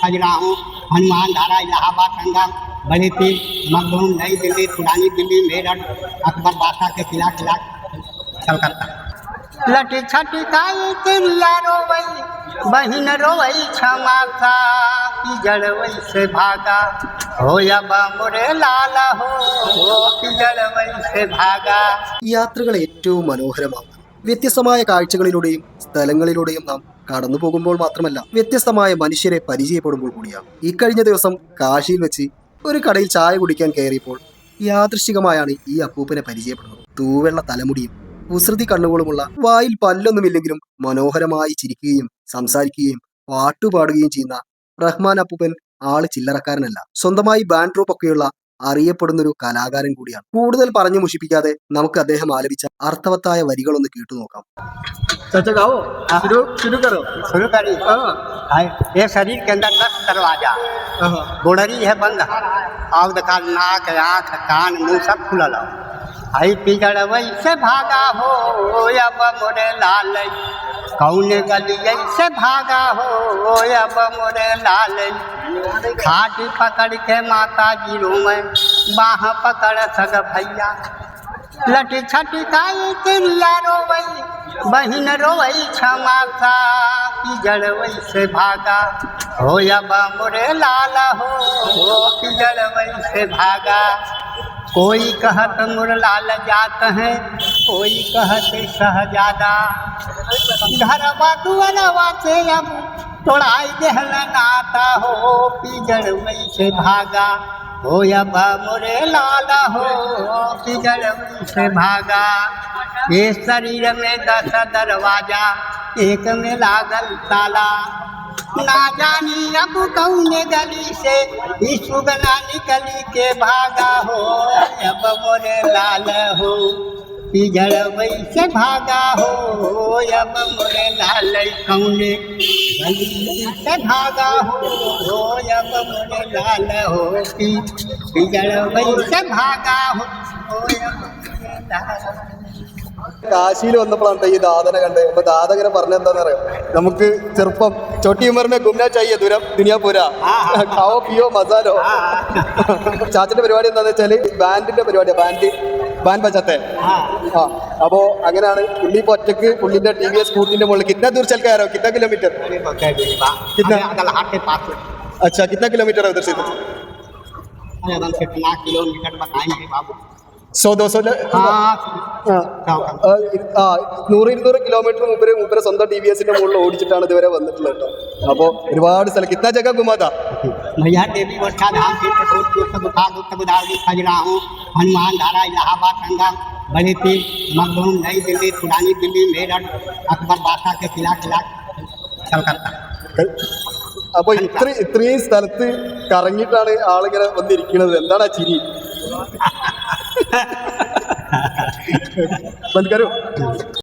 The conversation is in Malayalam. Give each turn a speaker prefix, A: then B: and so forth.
A: खजुराहो हनुमान धारा इलाहाबाद संगम बड़ी पीर मखदूम नई दिल्ली पुरानी दिल्ली मेरठ अकबर बादशाह के किला किला कलकत्ता लट छटकाई तिरिया रोवई बहिन रोवई क्षमा का पिजड़वई से भागा हो अब मोरे लाला हो हो पिजड़वई से भागा
B: യാത്രകൾ ഏറ്റവും മനോഹരമാകുന്നത് വ്യത്യസ്തമായ കാഴ്ചകളിലൂടെയും സ്ഥലങ്ങളിലൂടെയും നാം കടന്നു പോകുമ്പോൾ മാത്രമല്ല വ്യത്യസ്തമായ മനുഷ്യരെ പരിചയപ്പെടുമ്പോൾ കൂടിയാണ്. ഇക്കഴിഞ്ഞ ദിവസം കാശിയിൽ വെച്ച് ഒരു കടയിൽ ചായ കുടിക്കാൻ കയറിയപ്പോൾ യാദൃശികമായാണ് ഈ അപ്പൂപ്പനെ പരിചയപ്പെടുന്നത്. തൂവെള്ള തലമുടിയും കുസൃതി കണ്ണുകളുമുള്ള വായിൽ പല്ലൊന്നുമില്ലെങ്കിലും മനോഹരമായി ചിരിക്കുകയും സംസാരിക്കുകയും പാട്ടുപാടുകയും ചെയ്യുന്ന റഹ്മാൻ അപ്പൂപ്പൻ ആൾ ചില്ലറക്കാരനല്ല. സ്വന്തമായി ബാൻഡ് ട്രൂപ്പ് ഒക്കെയുള്ള അറിയപ്പെടുന്ന ഒരു കലാകാരൻ കൂടിയാണ് കൂടുതൽ പറഞ്ഞു മുഷിപ്പിക്കാതെ നമുക്ക് അദ്ദേഹം ആലപിച്ച അർത്ഥവത്തായ വരികളൊന്ന് കേട്ടു നോക്കാം
C: चाचा गाओ शुरू शुरू करो
A: शुरू करी
C: हाँ
A: है ये शरीर के अंदर दस दरवाजा
C: हाँ
A: गोड़री है बंद और देखा नाक आँख कान मुंह सब खुलल हई पिजड़ वैसे भागा हो अब मोरे लाल कौन गली से भागा हो अब मोरे लाल खाट पकड़ के माता जी में बाह पकड़ सग भैया लट छटकाई तिरिया रोवई बहिन रोवई क्षमा का पिजड़ वैसे भागा हो अब मोरे लाला हो हो पिजड़ वैसे भागा कोई कहत मुर लाल जात है, कोई कहत सहजादा घरवा दुआरवा से अब तोड़ाई देहल नाता हो, पिजड़ वैसे भागा। हो अब मोरे लाल हो, पिजड़ से भागा। ये शरीर में दस दरवाज़ा, एक में लागल ताला। ना जानी अब कौन गली से? सुगना निकली के भागा हो, अब मोरे लाल हो। पिजड़ वैसे भागा हो, अब मोरे लाल कौन गली से भागा हो, अब मोरे लाल हो। पिजड़ वैसे भागा हो, अब मोरे लाल
C: കാശിയിൽ വന്നപ്പോഴാണ് ഈ ദാദനെ കണ്ടത്. അപ്പൊ ദാതകനെ പറഞ്ഞ അറിയാം നമുക്ക് ചെറുപ്പം ചോട്ടി ഉമറിനെ ഗുംന ചെയ്യ ദുരം ദുനിയാപുര കാവോ പിയോ മസാലോ. ചാച്ചന്റെ പരിപാടി എന്താന്ന് വെച്ചാൽ ബാൻഡിന്റെ പരിപാടിയാ ബാൻഡ് ബാൻഡ് പച്ചത്തെ ആ. അപ്പോ അങ്ങനെയാണ് പുള്ളി ഇപ്പൊ ഒറ്റയ്ക്ക് പുള്ളിന്റെ ടി വി എസ് സ്കൂട്ടിന്റെ മുകളിൽ
A: കിന്ന ദൂർച്ചൽക്കാരോ കിട്ടാ
C: കിലോമീറ്റർ? അച്ഛാ കിട്ടാ
A: കിലോമീറ്റർ
C: ആ
A: ദൃശ്യത്തിൽ
C: സോ ദിവസം നൂറ് ഇരുന്നൂറ് കിലോമീറ്റർ മുമ്പ് മുമ്പ് സ്വന്തം ടി വി എസിന്റെ മുകളിൽ ഓടിച്ചിട്ടാണ് ഇതുവരെ വന്നിട്ടുള്ളത് കേട്ടോ. അപ്പോൾ ഒരുപാട് സ്ഥലം ഇത്ര ജഗ ഗുമാത.
A: भैया देवी धाम खजरा हनुमान धारा नई दिल्ली दिल्ली मेरठ अकबर बादशाह के किला किला
C: ഇത്ര ഇത്രയും സ്ഥലത്ത് കറങ്ങിയിട്ടാണ് ആളിങ്ങനെ വന്നിരിക്കുന്നത് എന്താണ് ആ ചിരി? बंद करो।